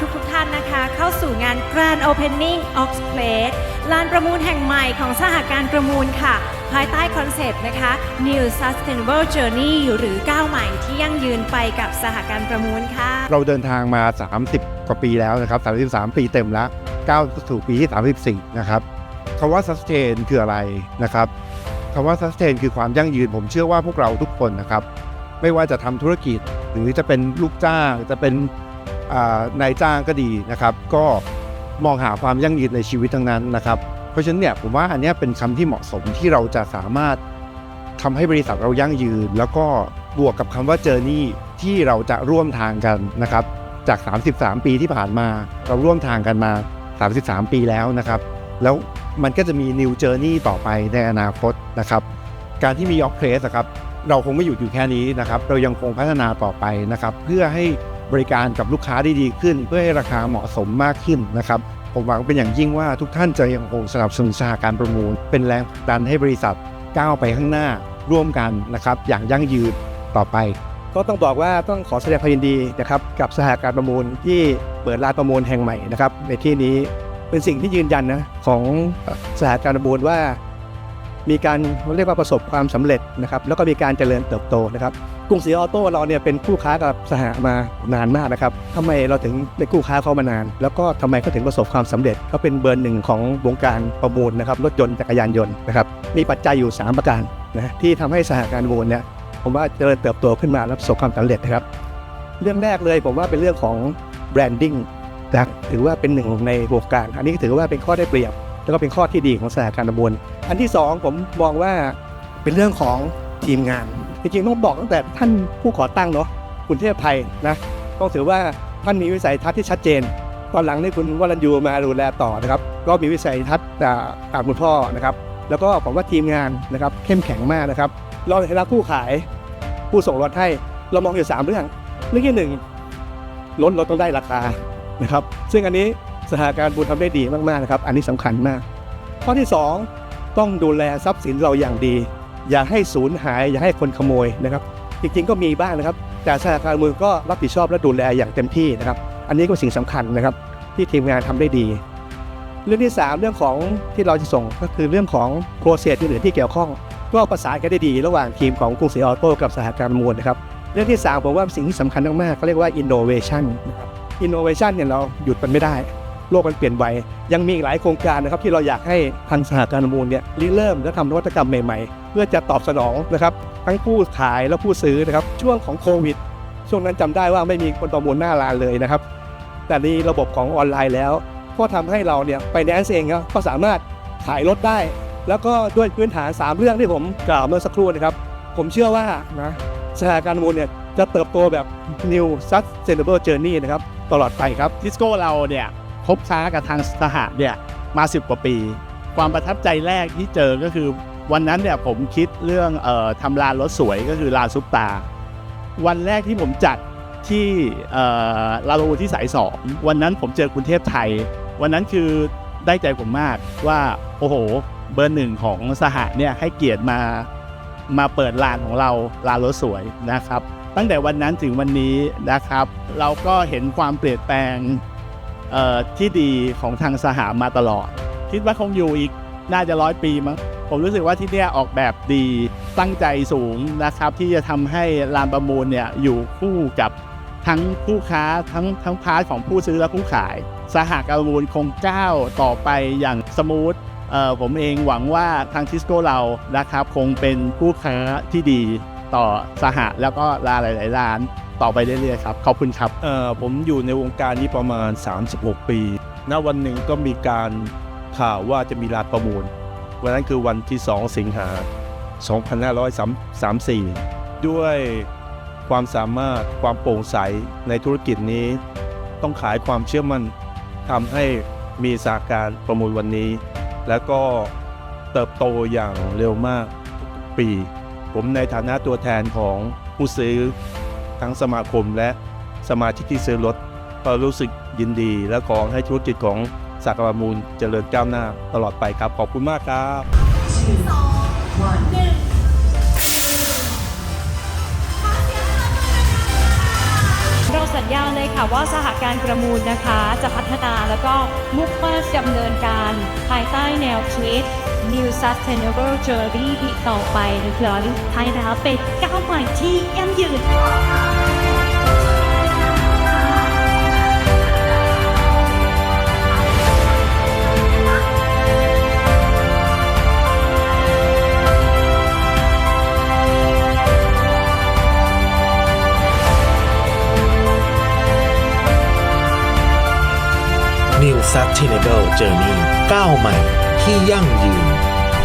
ทุกทุกท่านนะคะ เข้าสู่งาน Grand Opening Ox Place ลานประมูลแห่งใหม่ของสหการประมูลค่ะ ภายใต้คอนเซปต์นะคะ New Sustainable Journey หรือก้าวใหม่ที่ยั่งยืนไปกับสหการประมูลค่ะ เราเดินทางมา 30 กว่าปีแล้วนะครับ 33 ปีเต็มแล้วก้าวสู่ปีที่ 34 นะครับคำว่า sustain คืออะไรนะครับคำว่า sustain คือความยั่งยืนผมเชื่อว่าพวกเราทุกคนนะครับ ไม่ว่าจะทำธุรกิจหรือจะเป็นลูกจ้างจะเป็น นายจ้างก็ดีนะครับ ก็มองหาความยั่งยืนในชีวิตทั้งนั้นนะครับ เพราะฉะนั้นเนี่ยผมว่าอันนี้เป็นคำที่เหมาะสมที่เราจะสามารถทำให้บริษัทเรายั่งยืน แล้วก็บวกกับคำว่า journey ที่เราจะร่วมทางกันนะครับ จาก 33 ปีที่ผ่านมาเราร่วมทางกันมา 33 ปีแล้วนะครับ แล้วมันก็จะมี new journey ต่อไปในอนาคตนะครับ การที่มี York Place นะครับเราคงไม่หยุดอยู่แค่นี้นะครับ เรายังคงพัฒนาต่อไปนะครับ เพื่อให้ บริการกับลูกค้าได้ดีขึ้น เพื่อให้ราคาเหมาะสมมากขึ้นนะครับ ผมหวังเป็นอย่างยิ่งว่าทุกท่านจะยังคงสนับสนุนสหการประมูล เป็นแรงผลักดันให้บริษัทก้าวไปข้างหน้าร่วมกันนะครับอย่างยั่งยืนต่อไป ก็ต้องบอกว่าต้องขอแสดงความยินดีนะครับกับสหการประมูลที่เปิดลานประมูลแห่งใหม่นะครับในที่นี้เป็นสิ่งที่ยืนยันนะของสหการประมูลว่า มีการเรียกว่าประสบความสำเร็จนะครับแล้วก็มีการเจริญเติบโตนะครับกรุงศรีออโต้เราเนี่ยเป็นคู่ค้ากับสหมานานมากนะครับทำไมเราถึงเป็นคู่ค้าเขามานาน แล้วก็ทำไมเขาถึงประสบความสำเร็จเขาเป็นเบอร์หนึ่งของวงการประมูลนะครับรถยนต์จักรยานยนต์นะครับมีปัจจัยอยู่ 3 ประการนะที่ทำให้สหการมูลเนี่ยผมว่าเจริญเติบโตขึ้นมาและประสบความสำเร็จนะครับ เรื่องแรกเลยผมว่าเป็นเรื่องของแบรนดิ้งนะถือว่าเป็นหนึ่งในวงการ อันนี้ถือว่าเป็นข้อได้เปรียบ แล้วก็เป็นข้อที่ดีของสถานการประมวลอันที่สองผมมองว่าเป็นเรื่องของทีมงาน จริงๆต้องบอกตั้งแต่ท่านผู้ก่อตั้งเนาะคุณเทพไทยนะต้องถือว่าท่านมีวิสัยทัศน์ที่ชัดเจน ตอนหลังนี่คุณวรัญยูมาดูแลต่อนะครับ ก็มีวิสัยทัศน์จากตามคุณพ่อนะครับ แล้วก็ผมว่าทีมงานนะครับเข้มแข็งมากนะครับเราในฐานะผู้ขายผู้ส่งรถให้เรามองอยู่สามเรื่อง เรื่องที่หนึ่งรถเราต้องได้ราคานะครับ ซึ่งอันนี้ สถานการณ์บุญทำได้ดีมากๆนะครับ อันนี้สำคัญมาก ข้อที่สองต้องดูแลทรัพย์สินเราอย่างดี อย่าให้สูญหาย อย่าให้คนขโมยนะครับ จริงๆก็มีบ้างนะครับ แต่สถานการณ์มือก็รับผิดชอบและดูแลอย่างเต็มที่นะครับ อันนี้ก็เป็นสิ่งสำคัญนะครับ ที่ทีมงานทำได้ดี เรื่องที่สามเรื่องของที่เราจะส่งก็คือเรื่องของโปรเซสอื่นๆที่เกี่ยวข้อง ก็ประสานกันได้ดี ระหว่างทีมของกรุงศรีออโต้กับสหการประมูลนะครับเรื่องที่3ผมว่าสิ่งที่สำคัญมากๆเขาเรียกว่า innovation นะครับ innovation เนี่ยเราหยุดมันไม่ได้ โลกมันเปลี่ยนไวยังมีอีกหลายโครงการนะครับที่เราอยากให้ทางสหการประมูลเนี่ยริเริ่มและทำนวัตกรรมใหม่ๆ เพื่อจะตอบสนองนะครับทั้งผู้ขายและผู้ซื้อนะครับช่วงของโควิด ช่วงนั้นจำได้ว่าไม่มีคนประมูลหน้าร้านเลยนะครับ แต่นี่ระบบของออนไลน์แล้ว ก็ทำให้เราเนี่ยไปแนนซ์เองก็สามารถขายรถได้ แล้วก็ด้วยพื้นฐาน 3 เรื่องที่ผมกล่าวเมื่อสักครู่นะครับ ผมเชื่อว่านะสถานการณ์มูลเนี่ยจะเติบโตแบบ New Sustainable Journey นะครับตลอดไปครับทิสโก้เราเนี่ย คบค้ากับทางสหะเนี่ยมา 10 กว่าปี ความประทับใจแรกที่เจอก็คือ วันนั้นเนี่ยผมคิดเรื่องเอ่อทำลานรถสวยก็คือลานซุปตา วันแรกที่ผมจัดที่เอ่อลาโลที่สายสองวันนั้นผมเจอคุณเทพไทย วันนั้นคือได้ใจผมมากว่าโอ้โห เบอร์หนึ่งของสหะเนี่ยให้เกียรติมามาเปิดลานของเราลานรถสวยนะครับ ตั้งแต่วันนั้นถึงวันนี้นะครับ เราก็เห็นความเปลี่ยนแปลง ที่ดีของทางสหามาตลอด คิดว่าคงอยู่อีกน่าจะร้อยปีมั้งผมรู้สึกว่าที่เนี่ยออกแบบดีตั้งใจสูงนะครับ ที่จะทำให้ลานประมูลเนี่ยอยู่คู่กับทั้งผู้ค้าทั้งทั้งพาร์ทของผู้ซื้อและผู้ขาย สหการประมูลคงก้าวต่อไปอย่างสมูทผมเองหวังว่าทางทิสโก้เรานะครับ คงเป็นผู้ค้าที่ดีต่อสหะแล้วก็ลาหลาย ๆ ร้าน ต่อไปเรื่อยๆครับ ขอบคุณครับเอ่อผมอยู่ในวงการนี้ประมาณ 36 ปี ณ วันหนึ่งก็มีการข่าวว่าจะมีลานประมูล วันนั้นคือวันที่ 2 สิงหา 2534 ด้วยความสามารถความโปร่งใสในธุรกิจนี้ ต้องขายความเชื่อมั่นทำให้มีสาการประมูลวันนี้ แล้วก็เติบโตอย่างเร็วมากปี ผมในฐานะตัวแทนของผู้ซื้อ ทั้งสมาคมและสมาชิกที่ซื้อรถ ก็รู้สึกยินดีและขอให้ธุรกิจของสากลประมูลเจริญก้าวหน้าตลอดไปครับ ขอบคุณมากครับ ญยาวเลยค่ะว่าสหการประมูลนะคะ จะพัฒนาแล้วก็มุ่งมั่นดำเนินการภายใต้แนวคิด New Sustainable Journey ต่อไปนะคะท้ายแล้วเป็นก้าวใหม่ที่ยั่งยืน Sustainable Journey ก้าวใหม่ที่ยั่งยืน